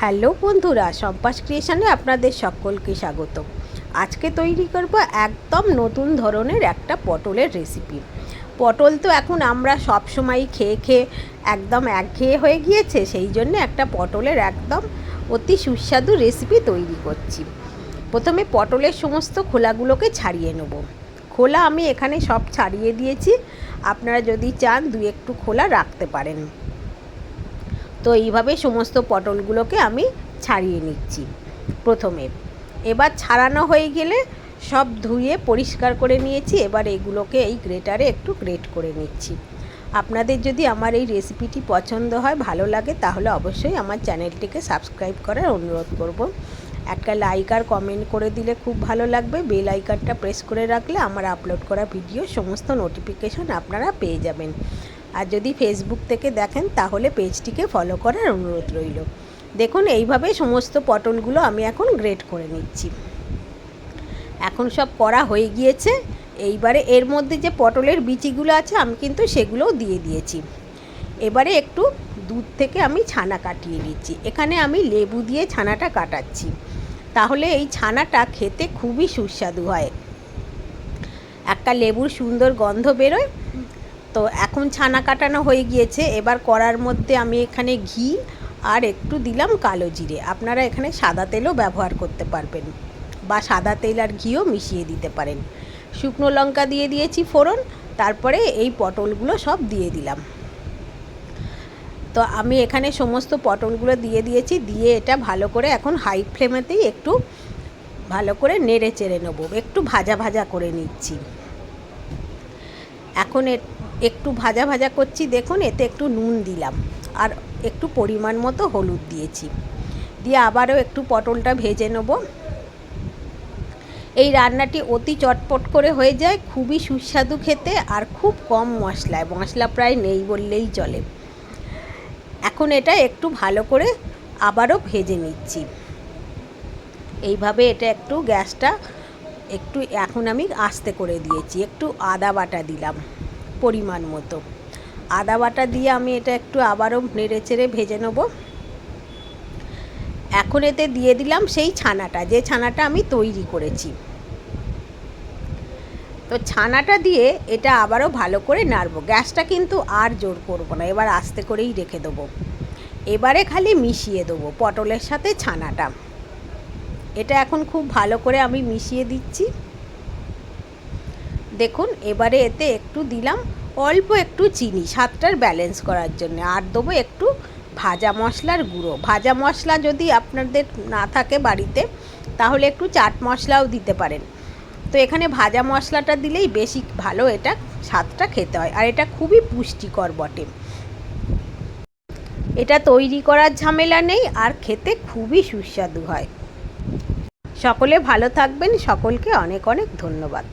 Hello বন্ধুরা, সম্পাস ক্রিয়েশনে আপনাদের সকলকে স্বাগত। আজকে তৈরি করব একদম নতুন ধরনের একটা পটলের রেসিপি পটল তো এখন আমরা সব সময় খেয়ে খেয়ে একদম একঘেয়ে হয়ে গিয়েছে, সেই জন্য একটা পটলের একদম অতি সুস্বাদু রেসিপি তৈরি করছি। প্রথমে পটলের সমস্ত খোলাগুলোকে ছাড়িয়ে নেব। খোলা আমি এখানে সব ছাড়িয়ে দিয়েছি। আপনারা যদি চান দু একটু খোলা রাখতে পারেন। তো এইভাবে সমস্ত পটলগুলোকে আমি ছাড়িয়ে নিচ্ছি প্রথমে। এবার ছাড়ানো হয়ে গেলে সব ধুয়ে পরিষ্কার করে নিয়েছি, এবার এগুলোকে এই গ্রেটারে একটু গ্রেট করে নিচ্ছি। আপনাদের যদি আমার এই রেসিপিটি পছন্দ হয়, ভালো লাগে, তাহলে অবশ্যই আমার চ্যানেলটিকে সাবস্ক্রাইব করার অনুরোধ করব। একটা লাইক আর কমেন্ট করে দিলে খুব ভালো লাগবে। বেল আইকনটা প্রেস করে রাখলে আমার আপলোড করা ভিডিও সমস্ত নোটিফিকেশন আপনারা পেয়ে যাবেন। আর যদি ফেসবুক থেকে দেখেন, তাহলে পেজটিকে ফলো করার অনুরোধ রইল। দেখুন এইভাবে সমস্ত পটলগুলো আমি এখন গ্রেট করে নিচ্ছি। এখন সব করা হয়ে গিয়েছে। এইবারে এর মধ্যে যে পটলের বিচিগুলো আছে, আমি কিন্তু সেগুলোও দিয়ে দিয়েছি। এবারে একটু দুধ থেকে আমি ছানা কাটিয়ে নিচ্ছি। এখানে আমি লেবু দিয়ে ছানাটা কাটাচ্ছি। তাহলে এই ছানাটা খেতে খুবই সুস্বাদু হয়। একটা লেবুর সুন্দর গন্ধ বেরোয়। তো এখন ছানা কাটানো হয়ে গিয়েছে। এবার করার মধ্যে আমি এখানে ঘি আর একটু দিলাম কালো জিরে। আপনারা এখানে সাদা তেলও ব্যবহার করতে পারবেন বা সাদা তেল আর ঘিও মিশিয়ে দিতে পারেন। শুকনো লঙ্কা দিয়ে দিয়েছি ফোড়ন, তারপরে এই পটলগুলো সব দিয়ে দিলাম। তো আমি এখানে সমস্ত পটলগুলো দিয়ে দিয়েছি, দিয়ে এটা ভালো করে এখন হাই ফ্লেমেতেই একটু ভালো করে নেড়ে চেড়ে নেব। একটু ভাজা ভাজা করে নিচ্ছি। এখন একটু ভাজা ভাজা করছি, দেখুন, এতে একটু নুন দিলাম আর একটু পরিমাণ মতো হলুদ দিয়েছি। দিয়ে আবারও একটু পটলটা ভেজে নেব। এই রান্নাটি অতি চটপট করে হয়ে যায়, খুবই সুস্বাদু খেতে আর খুব কম মশলায়, মশলা প্রায় নেই বললেই চলে। এখন এটা একটু ভালো করে আবারও ভেজে নিচ্ছি। এইভাবে এটা একটু গ্যাসটা একটু এখন আমি আস্তে করে দিয়েছি, একটু আদা বাটা দিলাম। পরিমাণ মতো। আদা বাটা দিয়ে আমি এটা একটু আবারও নেড়ে চেড়ে ভেজে নেব। এখন এতে দিয়ে দিলাম সেই ছানাটা, যে ছানাটা আমি তৈরি করেছি। তো ছানাটা দিয়ে এটা আবারও ভালো করে নাড়বো। গ্যাসটা কিন্তু আর জোর করব না, এবার আস্তে করেই রেখে দেবো। এবারে খালি মিশিয়ে দেবো পটলের সাথে ছানাটা। এটা এখন খুব ভালো করে আমি মিশিয়ে দিচ্ছি। দেখুন, এবারে এতে একটু দিলাম, অল্প একটু চিনি, স্বাদটার ব্যালেন্স করার জন্য। আর দেবো একটু ভাজা মশলার গুঁড়ো। ভাজা মশলা যদি আপনাদের না থাকে বাড়িতে, তাহলে একটু চাট মশলাও দিতে পারেন। তো এখানে ভাজা মশলাটা দিলেই বেশি ভালো এটা স্বাদটা খেতে হয়। আর এটা খুবই পুষ্টিকর বটে। এটা তৈরি করার ঝামেলা নেই, আর খেতে খুবই সুস্বাদু হয়। সকলে ভালো থাকবেন। সকলকে অনেক অনেক ধন্যবাদ।